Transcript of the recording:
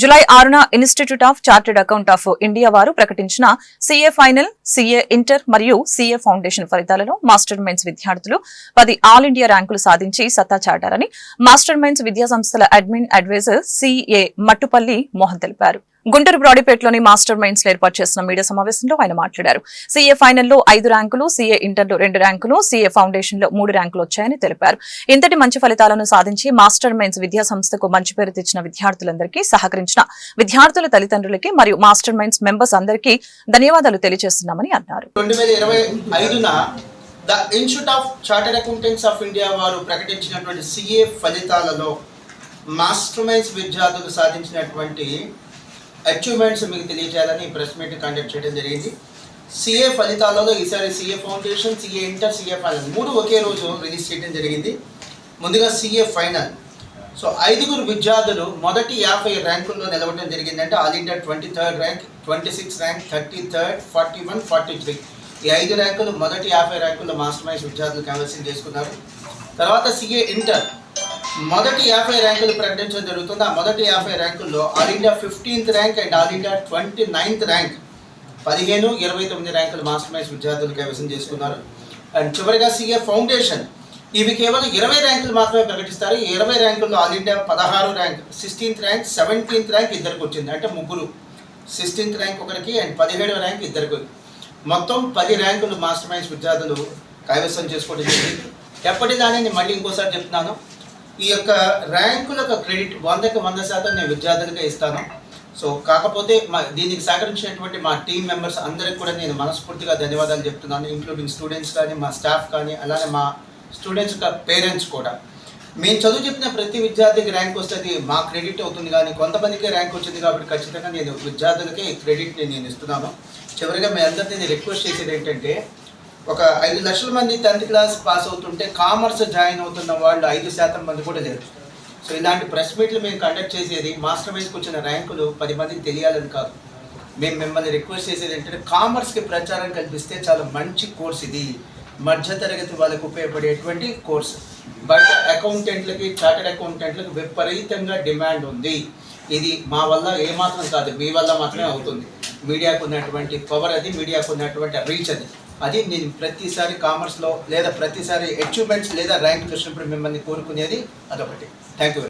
July ఆరున institute of chartered account of India వారు ప్రకటించిన సీఏ ఫైనల్ సీఏ ఇంటర్ మరియు సీఏ ఫౌండేషన్ ఫలితాలలో మాస్టర్ మైన్స్ విద్యార్థులు పది ఆల్ ఇండియా ర్యాంకులు సాధించి సత్తా చాటారని మాస్టర్ మైన్స్ విద్యా సంస్థల admin advisor CA Mattupalli Mohan తెలిపారు. గుంటూరు బ్రాడీపేటలోని మాస్టర్ మైండ్స్ ఏర్పాటు చేసిన మీడియా సమావేశంలో ఆయన మాట్లాడారు. సీఏ ఫైనల్లో ఐదు ర్యాంకులు సీఏ ఇంటర్లో రెండు ర్యాంకులు సీఏ ఫౌండేషన్లో మూడు ర్యాంకులు వచ్చాయని తెలిపారు. ఇంతటి మంచి ఫలితాలను సాధించి మాస్టర్ మైండ్స్ విద్యా సంస్థకు మంచి పేరు తెచ్చిన విద్యార్థులందరికీ సహకరించిన విద్యార్థుల తల్లిదండ్రులకి మరియు మాస్టర్ మైండ్స్ మెంబర్స్ అందరికీ ధన్యవాదాలు తెలియజేస్తున్నామని అన్నారు. The institute of chartered accountants of India వారు ప్రకటించినటువంటి సిఏ ఫలితాలలో మాస్టర్ మైన్స్ విద్యార్థులు సాధించినటువంటి అచీవ్మెంట్స్ మీకు తెలియజేయాలని ప్రెస్ మీట్ కండక్ట్ చేయడం జరిగింది. సిఏ ఫలితాలలో ఈసారి CA foundation CA inter CA final మూడు ఒకే రోజు రిలీజ్ చేయడం జరిగింది. ముందుగా సిఏ ఫైనల్ సో ఐదుగురు విద్యార్థులు మొదటి యాభై ర్యాంకుల్లో నిలవడం జరిగిందంటే all India twenty third rank twenty six rank thirty third forty one forty three ఈ ఐదు ర్యాంకులు మొదటి యాభై ర్యాంకుల్లో మాస్టర్ మైన్స్ విద్యార్థులు కైవసం చేసుకున్నారు. తర్వాత సిఏ ఇంటర్ మొదటి యాభై ర్యాంకులు ప్రకటించడం జరుగుతుంది. ఆ మొదటి యాభై ర్యాంకుల్లో all India fifteenth rank and all India twenty ninth rank పదిహేను ఇరవై తొమ్మిది ర్యాంకులు మాస్టర్ మైన్స్ విద్యార్థులు కైవసం చేసుకున్నారు. అండ్ చివరిగా సిఏ ఫౌండేషన్. ఇవి కేవలం ఇరవై ర్యాంకులు మాత్రమే ప్రకటిస్తారు. ఇరవై ర్యాంకుల్లో ఆల్ ఇండియా పదహారు rank sixteenth rank seventeenth rank ఇద్దరికి వచ్చింది. అంటే ముగ్గురు. సిక్స్టీన్త్ ర్యాంక్ ఒకరికి అండ్ పదిహేడవ ర్యాంక్ ఇద్దరికి. మొత్తం పది ర్యాంకులు మాస్టర్ మైన్స్ విద్యార్థులు కైవసం చేసుకోవడం జరిగింది. ఎప్పటి దానిని మళ్ళీ ఇంకోసారి చెప్తున్నాను. ఈ యొక్క ర్యాంకులకు క్రెడిట్ వందకి వంద శాతం నేను విద్యార్థులకే ఇస్తాను. సో కాకపోతే మా దీనికి సహకరించినటువంటి మా టీం మెంబర్స్ అందరికి కూడా నేను మనస్ఫూర్తిగా ధన్యవాదాలు చెప్తున్నాను ఇంక్లూడింగ్ స్టూడెంట్స్ కానీ మా స్టాఫ్ కానీ అలానే మా స్టూడెంట్స్ పేరెంట్స్ కూడా. మేము చదువు చెప్పిన ప్రతి విద్యార్థికి ర్యాంక్ వస్తుంది మా క్రెడిట్ అవుతుంది కానీ కొంతమందికి ర్యాంక్ వచ్చింది కాబట్టి ఖచ్చితంగా నేను విద్యార్థులకి క్రెడిట్ నేను ఇస్తున్నాను. చివరిగా మీ అందరినీ నేను రిక్వెస్ట్ చేసేది ఏంటంటే ఒక ఐదు లక్షల మంది టెన్త్ క్లాస్ పాస్ అవుతుంటే కామర్స్ జాయిన్ అవుతున్న వాళ్ళు ఐదు శాతం మంది కూడా లేరు. సో ఇలాంటి ప్రెస్ మీట్లు మేము కండక్ట్ చేసేది మాస్టర్ మైన్స్కి వచ్చిన ర్యాంకులు పది మందికి తెలియాలని కాదు. మేము మిమ్మల్ని రిక్వెస్ట్ చేసేది ఏంటంటే కామర్స్కి ప్రచారం కల్పిస్తే చాలా మంచి కోర్స్ ఇది. మధ్యతరగతి వాళ్ళకు ఉపయోగపడేటువంటి కోర్స్. బయట అకౌంటెంట్లకి చార్టెడ్ అకౌంటెంట్లకు విపరీతంగా డిమాండ్ ఉంది. ఇది మా వల్ల ఏమాత్రం కాదు మీ వల్ల మాత్రమే అవుతుంది. మీడియాకు ఉన్నటువంటి పవర్ అది మీడియాకు ఉన్నటువంటి రీచ్ అది. అది నేను ప్రతిసారి కామర్స్లో లేదా ప్రతిసారి అచీవ్మెంట్స్ లేదా ర్యాంక్ వచ్చినప్పుడు మిమ్మల్ని కోరుకునేది అదొకటి. Thank you